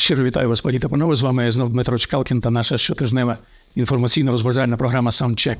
Щиро вітаю вас, пані та панове. З вами знов Дмитро Чкалкін та наша щотижнева інформаційно-розважальна програма Саундчек.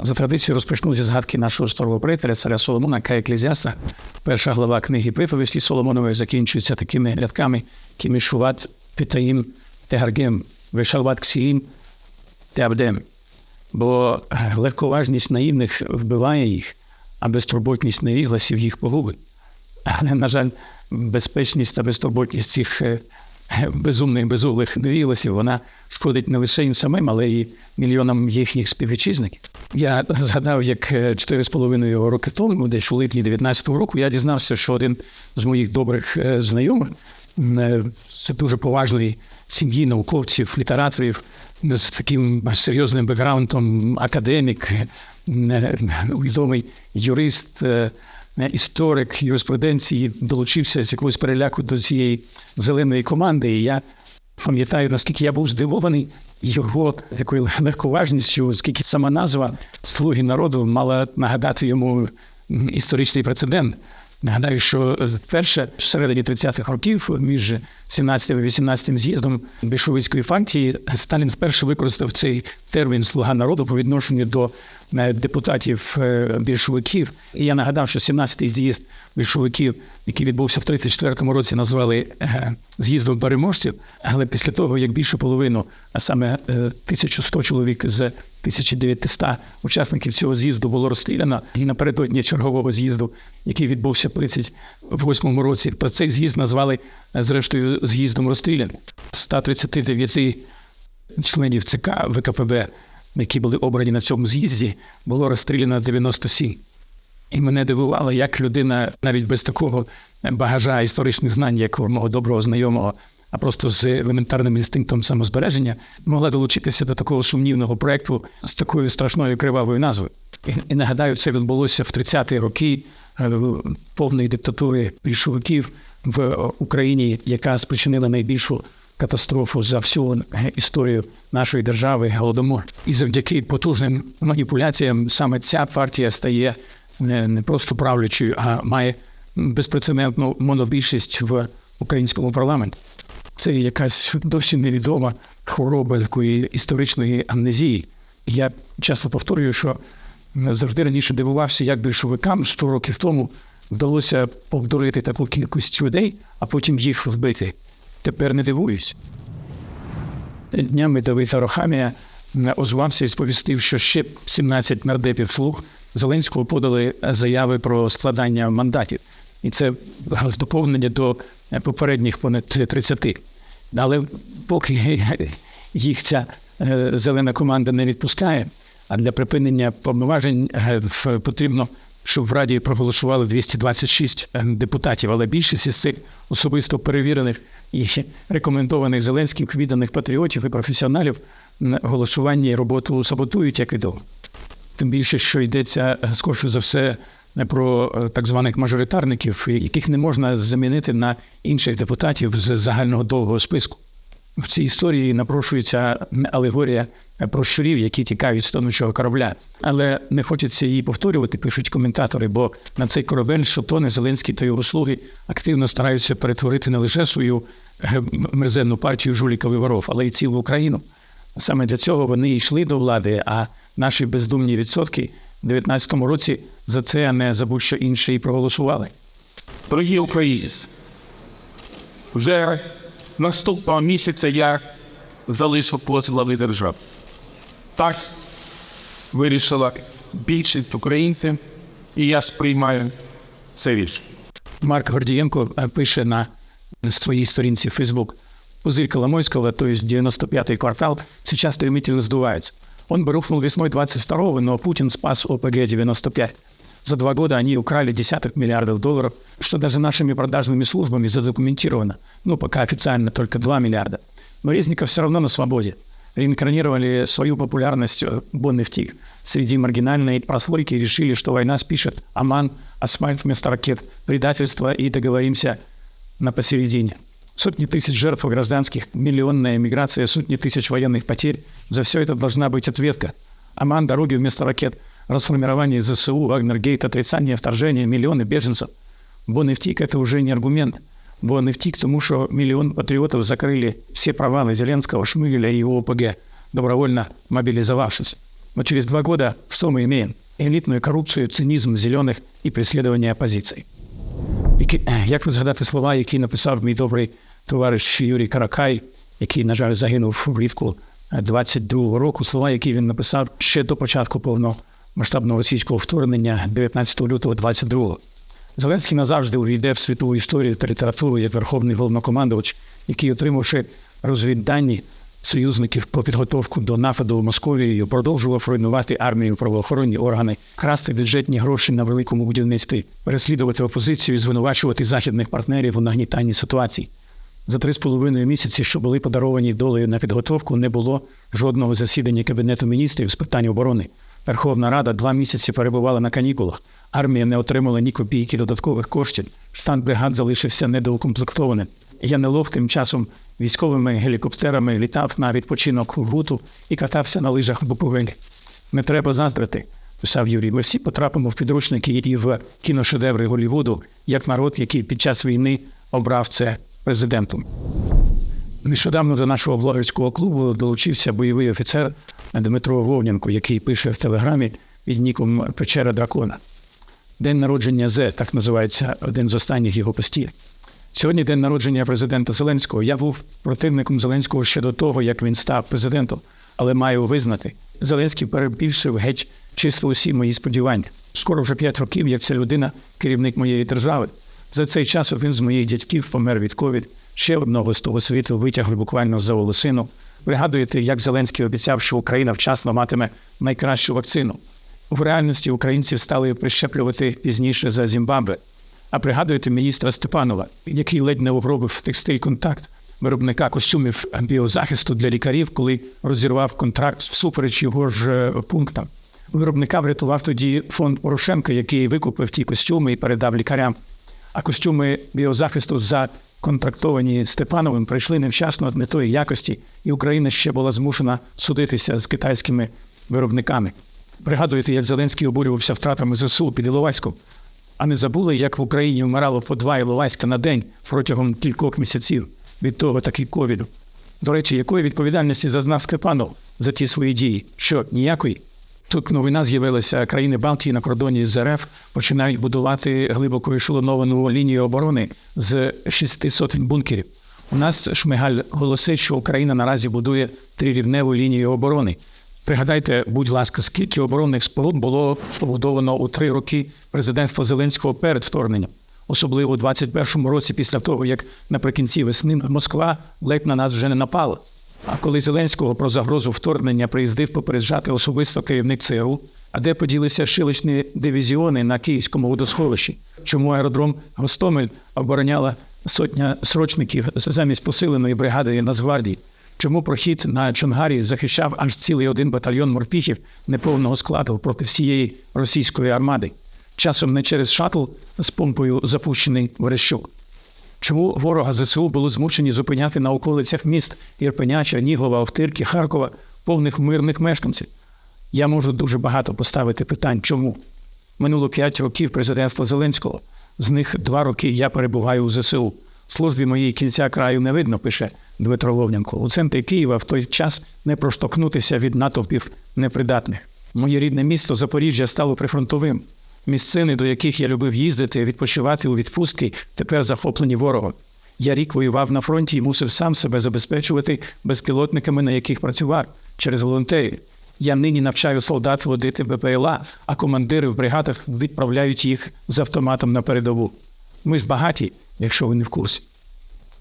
За традицією розпочну зі згадки нашого старого приятеля, царя Соломона, Кая Еклезіаста. Перша глава книги приповісті Соломонової закінчується такими рядками: Кімішуват Питаїм Тегаргем, Вешалват Ксіїм Теабдем. Бо легковажність наївних вбиває їх, а безтурботність невігласів їх погубить. Але, на жаль, безпечність та безтурботність цих е, безумних, безулих невігласів, вона шкодить не лише їм самим, але й мільйонам їхніх співвітчизників. Я згадав, як е, чотири з половиною роки тому, десь у липні 19-го року, я дізнався, що один з моїх добрих е, знайомих е, з дуже поважної сім'ї науковців, літераторів з таким серйозним бекграундом, академік, е, відомий юрист, е, історик юриспруденції, долучився з якогось переляку до цієї зеленої команди. І я пам'ятаю, наскільки я був здивований його такою легковажністю, оскільки сама назва Слуги народу мала нагадати йому історичний прецедент. Нагадаю, що вперше в середині 30-х років між 17 і 18 з'їздом більшовицької партії Сталін вперше використав цей термін Слуга народу по відношенню до е, депутатів е, більшовиків. І я нагадав, що 17-й з'їзд більшовиків, який відбувся в 34-му році, назвали е, з'їздом переможців. Але після того, як більше половину, а саме е, 1100 чоловік з 1900 учасників цього з'їзду було розстріляно, і напередодні чергового з'їзду, який відбувся в 38-му році, то цей з'їзд назвали е, зрештою з'їздом розстріляних. 139 членів ЦК ВКПБ, які були обрані на цьому з'їзді, було розстріляно 97. І мене дивувало, як людина навіть без такого багажа історичних знань, як у мого доброго знайомого, а просто з елементарним інстинктом самозбереження, могла долучитися до такого сумнівного проекту з такою страшною кривавою назвою. І, нагадаю, це відбулося в 30-ті роки е, повної диктатури більшовиків в Україні, яка спричинила найбільшу катастрофу за всю історію нашої держави голодомор. І завдяки потужним маніпуляціям саме ця партія стає не, просто правлячою, а має безпрецедентну монобільшість в українському парламенті. Це якась досі невідома хвороба такої історичної амнезії. Я часто повторюю, що завжди раніше дивувався, як більшовикам 100 років тому вдалося повдурити таку кількість людей, а потім їх вбити. Тепер не дивуюсь. Днями Давида Рохамія озвався і сповістив, що ще 17 нардепів слуг Зеленського подали заяви про складання мандатів. І це доповнення до попередніх понад 30. Але поки їх ця е, зелена команда не відпускає, а для припинення повноважень е, потрібно, щоб в Раді проголосували 226 депутатів, але більшість із цих особисто перевірених і рекомендованих Зеленським відданих патріотів і професіоналів голосування і роботу саботують, як відомо. Тим більше, що йдеться е, скорше за все не про е, так званих мажоритарників, яких не можна замінити на інших депутатів з загального довгого списку. В цій історії напрошується алегорія про щурів, які тікають з тонучого корабля. Але не хочеться її повторювати, пишуть коментатори, бо на цей корабель Шотони, Зеленський та його слуги активно стараються перетворити не лише свою е, мерзенну партію жуліків і воров, але й цілу Україну. Саме для цього вони йшли до влади, а наші бездумні відсотки в 19-му році за це, а не за будь-що інше і проголосували. Дорогі українці, вже наступного місяця я залишу пост глави держави. Так вирішила більшість українців, і я сприймаю це рішення. Марк Гордієнко е, пише на своїй сторінці Facebook. Пузырь Коломойского, то есть 95-й квартал, сейчас стремительно сдувается. Он бы рухнул весной 22-го, но Путин спас ОПГ-95. За два года они украли десяток миллиардов долларов, что даже нашими продажными службами задокументировано. Ну, пока официально только 2 миллиарда. Но Резников все равно на свободе. Реинкарнировали свою популярность э, Бон и втик. Среди маргинальной прослойки решили, что война спишет Аман, асфальт вместо ракет, предательство и договоримся на посередине. Сотни тысяч жертв гражданских, миллионная миграция, сотни тысяч военных потерь. За все это должна быть ответка. Аман, дороги вместо ракет, расформирование ЗСУ, Вагнергейт, отрицание вторжения, миллионы беженцев. Бон и втик – это уже не аргумент. бо не втік, тому що мільйон патріотів закрили всі провали Зеленского, Шмыгеля и его ОПГ, добровольно мобилизовавшись. Но через два года что мы имеем? Элитную коррупцию, цинизм зеленых и преследование оппозиции. Які, е, як ви згадати слова, які написав мій добрий товариш Юрій Каракай, який, на жаль, загинув влітку е, 22-го року, слова, які він написав ще до початку повномасштабного російського вторгнення 19 лютого 22-го. Зеленський назавжди увійде в світову історію та літературу як верховний головнокомандувач, який, отримавши розвіддані союзників по підготовку до нападу Московією, продовжував руйнувати армію, правоохоронні органи, красти бюджетні гроші на великому будівництві, переслідувати опозицію, і звинувачувати західних партнерів у нагнітанні ситуацій. За три з половиною місяці, що були подаровані долею на підготовку, не було жодного засідання Кабінету міністрів з питань оборони. Верховна Рада два місяці перебувала на канікулах. Армія не отримала ні копійки додаткових коштів. Штат бригад залишився недоукомплектованим. Янилов тим часом військовими гелікоптерами літав на відпочинок в Гуту і катався на лижах в Буковелі. Не треба заздрити, писав Юрій. Ми всі потрапимо в підручники і в кіношедеври Голлівуду, як народ, який під час війни обрав це президентом. Нещодавно до нашого блогерського клубу долучився бойовий офіцер Дмитро Вовненко, який пише в телеграмі під ніком Печера Дракона. День народження З, так називається один з останніх його постів. Сьогодні день народження президента Зеленського. Я був противником Зеленського ще до того, як він став президентом, але маю визнати, Зеленський перебільшив геть чисто усі мої сподівання. Скоро вже п'ять років, як ця людина, керівник моєї держави. За цей час один з моїх дядьків помер від ковід, ще одного з того світу витягли буквально за волосину. Пригадуєте, як Зеленський обіцяв, що Україна вчасно матиме найкращу вакцину. В реальності українців стали прищеплювати пізніше за Зімбабве. А пригадуєте міністра Степанова, який ледь не угробив текстиль контакт виробника костюмів біозахисту для лікарів, коли розірвав контракт всупереч його ж е, пунктам. Виробника врятував тоді фонд Порошенка, який викупив ті костюми і передав лікарям. А костюми біозахисту законтрактовані Степановим прийшли невчасно не тої якості, і Україна ще була змушена судитися з китайськими виробниками. Пригадуєте, як Зеленський обурювався втратами ЗСУ під Іловайськом, а не забули, як в Україні вмирало по два Іловайська на день протягом кількох місяців від того таки ковіду. До речі, якої відповідальності зазнав Степанов за ті свої дії? Що ніякої? Тут новина з'явилася країни Балтії на кордоні з РФ починають будувати глибоко ешелоновану лінію оборони з шести сотень бункерів. У нас Шмигаль голосить, що Україна наразі будує трирівневу лінію оборони. Пригадайте, будь ласка, скільки оборонних споруд було побудовано у три роки президентства Зеленського перед вторгненням, особливо у 21-му році, після того, як наприкінці весни Москва ледь на нас вже не напала. А коли Зеленського про загрозу вторгнення приїздив попереджати особисто керівник ЦРУ, а де поділися шилочні дивізіони на Київському водосховищі? Чому аеродром Гостомель обороняла сотня срочників замість посиленої бригади Нацгвардії? Чому прохід на Чонгарі захищав аж цілий один батальйон морпіхів неповного складу проти всієї російської армади? Часом не через шатл з помпою запущений Верещук. Чому ворога ЗСУ були змушені зупиняти на околицях міст Ірпеня, Чернігова, Охтирки, Харкова, повних мирних мешканців? Я можу дуже багато поставити питань, чому. Минуло п'ять років президентства Зеленського. З них два роки я перебуваю у ЗСУ. Службі моїй кінця краю не видно, пише Дмитро Вовненко. У центрі Києва в той час не проштовхнутися від натовпів непридатних. Моє рідне місто Запоріжжя стало прифронтовим. Місцини, до яких я любив їздити, відпочивати у відпустки, тепер захоплені ворогом. Я рік воював на фронті і мусив сам себе забезпечувати безпілотниками, на яких працював через волонтерів. Я нині навчаю солдат водити БПЛА, а командири в бригадах відправляють їх з автоматом на передову. Ми ж багаті, якщо ви не в курсі.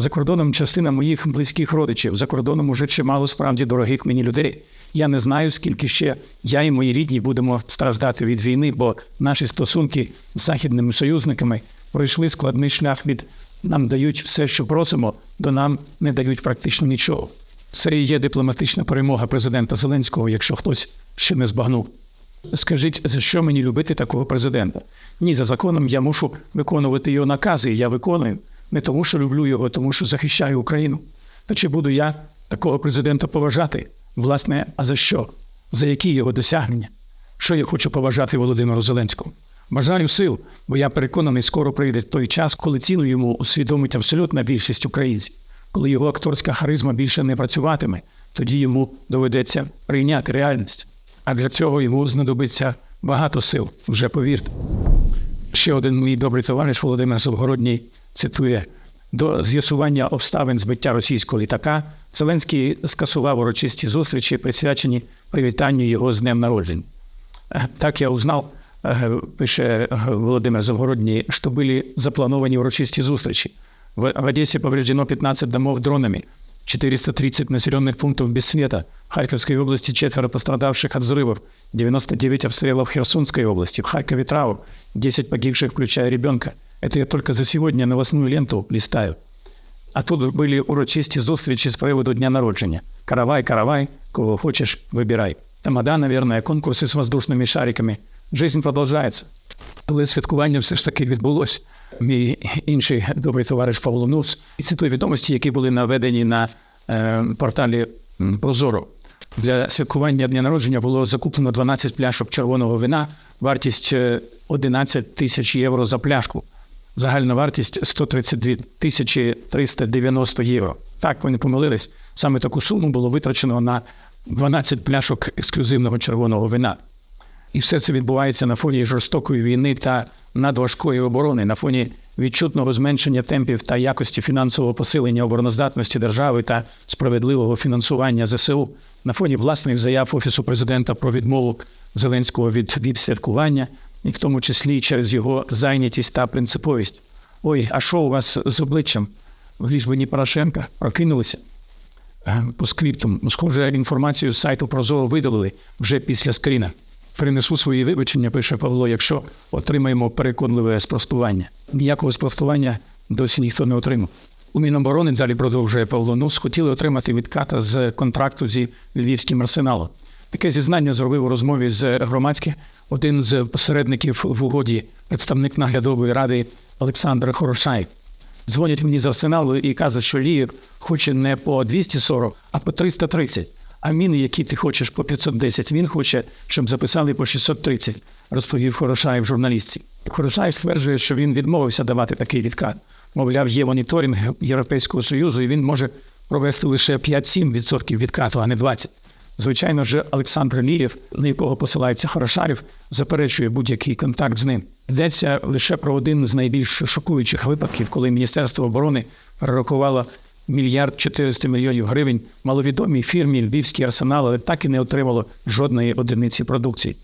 За кордоном частина моїх близьких родичів, за кордоном уже чимало справді дорогих мені людей. Я не знаю, скільки ще я і мої рідні будемо страждати від війни, бо наші стосунки з західними союзниками пройшли складний шлях від нам дають все, що просимо, до нам не дають практично нічого. Це і є дипломатична перемога президента Зеленського, якщо хтось ще не збагнув. Скажіть, за що мені любити такого президента? Ні, за законом я мушу виконувати його накази, і я виконую. Не тому, що люблю його, тому що захищаю Україну. Та чи буду я такого президента поважати? Власне, а за що? За які його досягнення? Що я хочу поважати Володимиру Зеленському? Бажаю сил, бо я переконаний, скоро прийде той час, коли ціну йому усвідомить абсолютна більшість українців. Коли його акторська харизма більше не працюватиме, тоді йому доведеться прийняти реальність. А для цього йому знадобиться багато сил, вже повірте. Ще один мій добрий товариш Володимир Завгородній цитує: до з'ясування обставин збиття російського літака Зеленський скасував урочисті зустрічі, присвячені привітанню його з днем народження. Э, Так я узнал, э, пише э, Володимир Завгородний, что были заплановані урочисті зустрічі. В, в Одессе повреждено 15 домов дронами, 430 населенных пунктов без света. В Харьковской области четверо пострадавших от взрывов, 99 обстрелов в Херсонской области, в Харькове траур, 10 погибших, включая ребенка. Это я только за сегодня новостную ленту листаю. А тут були урочисті зустрічі з приводу дня народження. Каравай, каравай, кого хочеш, вибирай. Тамада, наверное, конкурси з воздушними шариками. Жизнь продовжується. Але святкування все ж таки відбулось. Мій інший добрий товариш Павло Нус і цитує відомості, які були наведені на е, порталі Прозоро. Для святкування дня народження було закуплено 12 пляшок червоного вина, вартість е, 11 тисяч євро за пляшку. Загальна вартість 132 тисячі 390 євро. Так, ви не помилились. Саме таку суму було витрачено на 12 пляшок ексклюзивного червоного вина. І все це відбувається на фоні жорстокої війни та надважкої оборони, на фоні відчутного зменшення темпів та якості фінансового посилення обороноздатності держави та справедливого фінансування ЗСУ, на фоні власних заяв Офісу президента про відмову Зеленського від віп-святкування, і в тому числі через його зайнятість та принциповість. Ой, а що у вас з обличчям? В ліжбині Порошенка прокинулися. Е, По скриптум, схоже, інформацію з сайту Прозоро видалили вже після скріна. Принесу свої вибачення, пише Павло, якщо отримаємо переконливе спростування. Ніякого спростування досі ніхто не отримав. У Міноборони далі продовжує Павло Нус, хотіли отримати відката з контракту зі львівським арсеналом. Таке зізнання зробив у розмові з громадським один з посередників в угоді, представник наглядової ради Олександр Хорошаєв. Дзвонять мені з арсеналу і кажуть, що Лієв хоче не по 240, а по 330. А міни, які ти хочеш по 510, він хоче, щоб записали по 630, розповів Хорошаєв журналістці. Хорошаєв стверджує, що він відмовився давати такий відкат. Мовляв, є моніторинг Європейського Союзу, і він може провести лише 5-7% відкату, а не 20%. Звичайно ж, Олександр Лірєв, на якого посилається Хорошарів, заперечує будь-який контакт з ним. Йдеться лише про один з найбільш шокуючих випадків, коли Міністерство оборони перерахувало мільярд 400 мільйонів гривень маловідомій фірмі Львівський арсенал, але так і не отримало жодної одиниці продукції.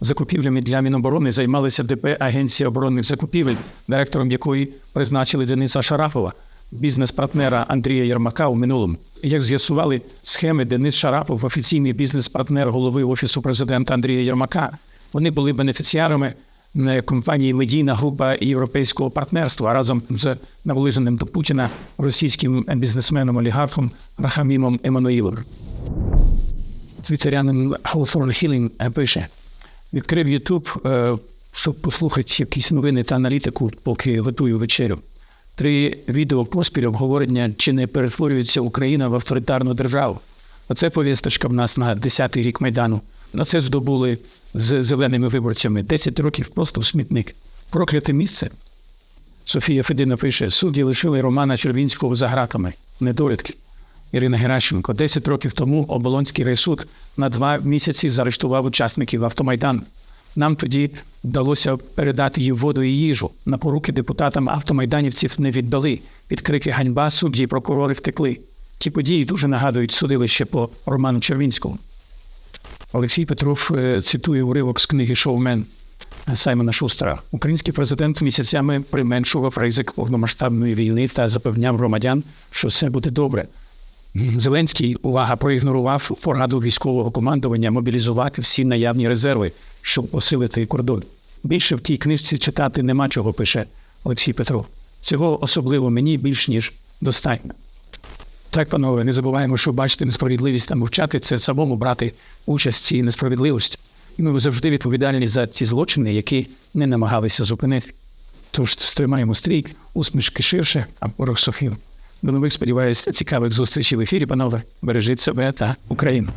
Закупівлями для Міноборони займалися ДП Агенція оборонних закупівель, директором якої призначили Дениса Шарафова, бізнес-партнера Андрія Єрмака у минулому. Як з'ясували схеми, Денис Шарапов, офіційний бізнес-партнер голови Офісу президента Андрія Єрмака, вони були бенефіціарами компанії Медійна група Європейського партнерства разом з наближеним до Путіна російським бізнесменом-олігархом Рахамімом Еммануїловим. Твітерянин Hawthorne Хілін пише: відкрив Ютуб, е, щоб послухати якісь новини та аналітику, поки готую вечерю. Три відео поспіль обговорення, чи не перетворюється Україна в авторитарну державу. Оце повісточка в нас на 10-й рік Майдану. На це здобули з зеленими виборцями 10 років просто в смітник. Прокляте місце. Софія Федина пише: судді лишили Романа Червінського за гратами. Недолітки. Ірина Геращенко. 10 років тому Оболонський райсуд на два місяці заарештував учасників автомайдану. Нам тоді вдалося передати їм воду і їжу. На поруки депутатам автомайданівців не віддали. Під крики ганьба судді і прокурори втекли. Ті події дуже нагадують судилище по Роману Червінському. Олексій Петров е, цитує уривок з книги Шоумен Саймона Шустера. Український президент місяцями применшував ризик повномасштабної війни та запевняв громадян, що все буде добре. Зеленський, увага, проігнорував пораду військового командування мобілізувати всі наявні резерви, щоб посилити кордон. Більше в тій книжці читати нема чого, пише Олексій Петров. Цього особливо мені більш ніж достатньо. Так, панове, не забуваємо, що бачити несправедливість та мовчати це самому брати участь в цій несправедливості. І ми завжди відповідальні за ці злочини, які не намагалися зупинити. Тож стримаємо стрій, усмішки ширше, а порох сухим. До нових, сподіваюся, цікавих зустрічей в ефірі, панове. Бережіть себе та Україну.